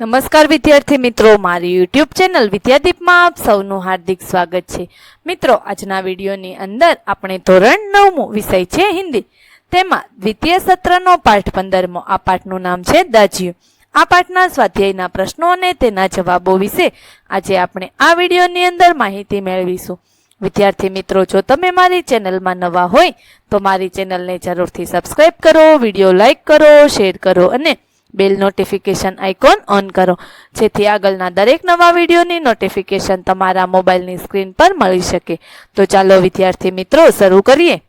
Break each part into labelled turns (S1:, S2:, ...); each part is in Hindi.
S1: નમસ્કાર વિદ્યાર્થી મિત્રો, મારી યુટ્યુબ ચેનલ વિદ્યાદીપમાં આપ સૌનું હાર્દિક સ્વાગત છે. મિત્રો, આજના વિડીયોની અંદર આપણે ધોરણ નવમું વિષય છે હિન્દી. તેમાં દ્વિતીય સત્રનો પાઠ પંદરમો. આ પાઠનું નામ છે દાજ્યું. આ પાઠના સ્વાધ્યાયના પ્રશ્નો અને તેના જવાબો વિશે આજે આપણે આ વિડીયોની અંદર માહિતી મેળવીશું. વિદ્યાર્થી મિત્રો, જો તમે મારી ચેનલમાં નવા હોય, તો મારી ચેનલને જરૂરથી સબસ્ક્રાઇબ કરો, વીડિયો લાઇક કરો, શેર કરો અને બેલ નોટિફિકેશન આઇકોન ઓન કરો. જેથી આગળના દરેક નવા વિડીયોની નોટિફિકેશન તમારા મોબાઈલની સ્ક્રીન પર મળી શકે. તો ચાલો વિદ્યાર્થી મિત્રો, શરૂ કરીએ.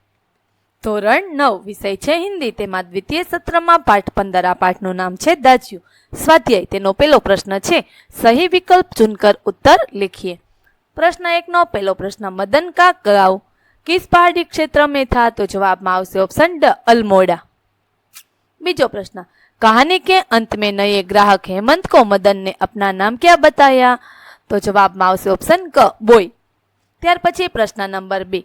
S1: ધોરણ નવ, વિષય છે હિન્દી. તેમાં દ્વિતીય સત્રમાં પાઠ પંદર આ પાઠનું નામ છે દાજ્યું. સ્વાધ્યાય, તેનો પહેલો પ્રશ્ન છે, સહી વિકલ્પ ચૂનકર ઉત્તર લખીએ. પ્રશ્ન એકનો, પહેલો પ્રશ્ન મદન કા ગાવ કિસ પહાડી ક્ષેત્ર મેં થા? તો જવાબમાં આવશે ઓપ્શન ડ, અલમોડા. બીજો प्रश्न कहानी के अंत में नए ग्राहक हेमंत को मदन ने अपना नाम क्या તો જવાબમાં આવશે ઓપ્શન ક બોય ત્યાર પછી પ્રશ્ન નંબર બે.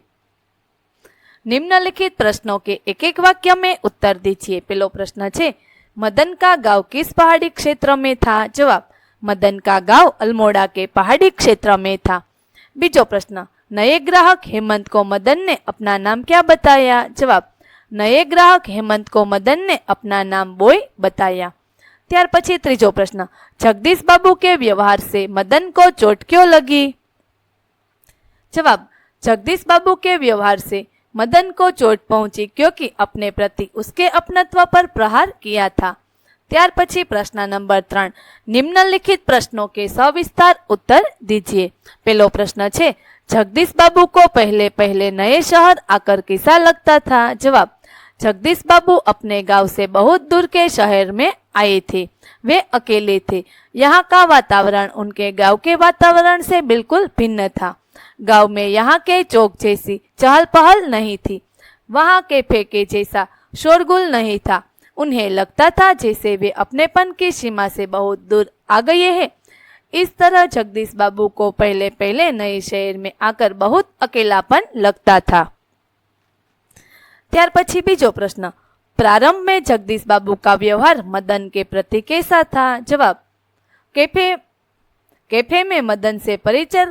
S1: નિમ્નલિખિત પ્રશ્નો કે એક એક વાક્ય મેં ઉત્તર દીજીએ પેલો પ્રશ્ન છે, મદન કા ગાંવ કિસ પહાડી ક્ષેત્ર મેં થા? જવાબ, મદન કા ગાંવ અલમોડા કે પહાડી ક્ષેત્ર મેં થા? બીજો પ્રશ્ન, નયે ગ્રાહક હેમંત કો મદનને અપના નામ ક્યાં બતાયા? જવાબ नए ग्राहक हेमंत को मदन ने अपना नाम बोय बताया ત્યાર પછી ત્રીજો પ્રશ્ન જગદીશ બાબુ के व्यवहार से मदन को चोट क्यों लगी जवाब जगदीश बाबू के व्यवहार से मदन को चोट पहुंची क्योंकि अपने प्रति उसके अपनत्व पर प्रहार किया था ત્યાર પછી પ્રશ્ન નંબર ત્રણ નિમ્નલિખિત પ્રશ્નों के सविस्तार उत्तर दीजिए पहलो प्रश्न છે जगदीश बाबू को पहले पहले नए शहर आकर कैसा लगता था जवाब जगदीश बाबू अपने गाँव से बहुत दूर के शहर में आए थे। वे अकेले थे। यहाँ का वातावरण उनके गाँव के वातावरण से बिल्कुल भिन्न था। गाँव में यहाँ के चौक जैसी चहल पहल नहीं थी। वहाँ के फेंके जैसा शोरगुल नहीं था। उन्हें लगता था जैसे वे अपनेपन की सीमा से बहुत दूर आ गए हैं। इस तरह जगदीश बाबू को पहले पहले नए शहर में आकर बहुत अकेलापन लगता था। ત્યાર પછી બીજો પ્રશ્ન प्रारंभ में जगदीश बाबू का व्यवहार मदन के प्रति कैसा था जवाब कैफे कैफे में मदन से परिचय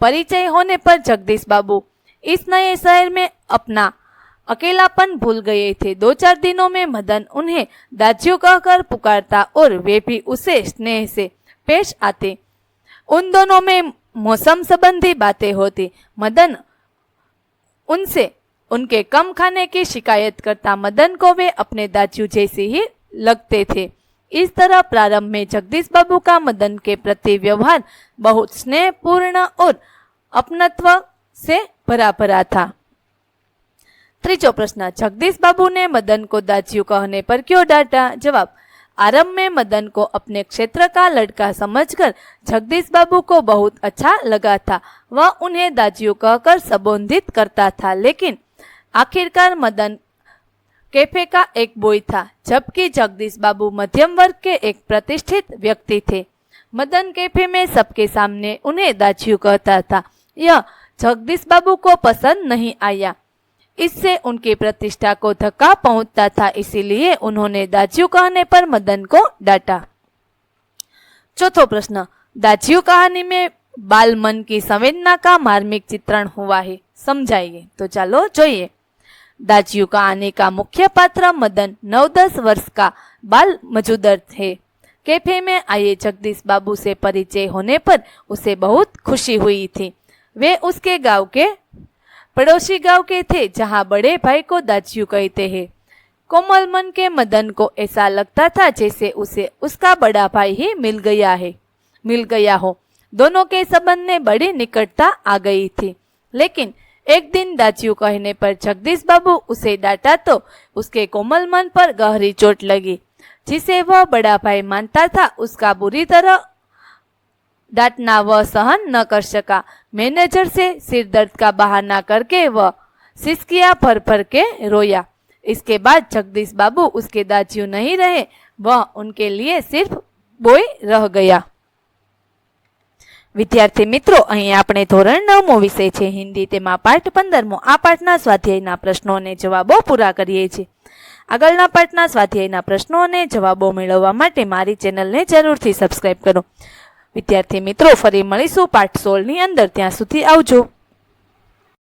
S1: परिचय होने पर जगदीश बाबू इस नए शहर में अपना अकेलापन भूल गए थे दो चार दिनों में मदन उन्हें दाजियों कहकर पुकारता और वे भी उसे स्नेह से पेश आते उन दोनों में मौसम संबंधी बातें होती मदन उनसे उनके कम खाने की शिकायत करता मदन को वे अपने दाजू जैसे ही लगते थे। इस तरह प्रारंभ में जगदीश बाबू का मदन के प्रति व्यवहार बहुत स्नेहपूर्ण और अपनत्व से भरा भरा था। त्रीजो प्रश्न, जगदीश बाबू ने मदन को दाजियों कहने पर क्यों डांटा? जवाब, आरंभ में मदन को अपने क्षेत्र का लड़का समझकर जगदीश बाबू को बहुत अच्छा लगा था। वह उन्हें दाजियों कहकर संबोधित करता था, लेकिन आखिरकार मदन कैफे का एक बॉय था जबकि जगदीश बाबू मध्यम वर्ग के एक प्रतिष्ठित व्यक्ति थे मदन कैफे में सबके सामने उन्हें दाजियों कहता था यह जगदीश बाबू को पसंद नहीं आया इससे उनकी प्रतिष्ठा को धक्का पहुंचता था इसीलिए उन्होंने दाजियों कहने पर मदन को डांटा चौथो प्रश्न दाजियों कहानी में बाल मन की संवेदना का मार्मिक चित्रण हुआ है समझाइए तो चलो જોઈએ दाजियों का आने का मुख्य पात्र मदन नौ दस वर्ष का बाल मजूदर थे। कैफ़े में आए जगदीश बाबू से परिचय होने पर उसे बहुत खुशी हुई थी। वे उसके गाँव के, पड़ोसी गाँव के थे, जहाँ बड़े भाई को दाजियों कहते हैं। कोमल मन के मदन को ऐसा लगता था जैसे उसे उसका बड़ा भाई ही मिल गया है। मिल गया हो। दोनों के संबंध में बड़ी निकटता आ गई थी। लेकिन एक दिन दाजियों कहने पर जगदीश बाबू उसे डांटा तो उसके कोमल मन पर गहरी चोट लगी। जिसे वह बड़ा भाई मानता था, उसका बुरी तरह डांटना वह सहन न कर सका। मैनेजर से सिर दर्द का बहाना करके वह सिसकिया भर भर के रोया। इसके बाद जगदीश बाबू उसके दाजियों नहीं रहे, वह उनके लिए सिर्फ़ बोय रह गया। વિદ્યાર્થી મિત્રો, અહીં આપણે ધોરણ નવમો વિષય છે, હિન્દી. તેમાં પાઠ પંદરમો. આ પાઠના સ્વાધ્યાયના પ્રશ્નો અને જવાબો પૂરા કરીએ છીએ. આગળના પાઠના સ્વાધ્યાયના પ્રશ્નો અને જવાબો મેળવવા માટે મારી ચેનલને જરૂરથી સબસ્ક્રાઇબ કરો. વિદ્યાર્થી મિત્રો, ફરી મળીશું પાઠ સોળની અંદર. ત્યાં સુધી આવજો.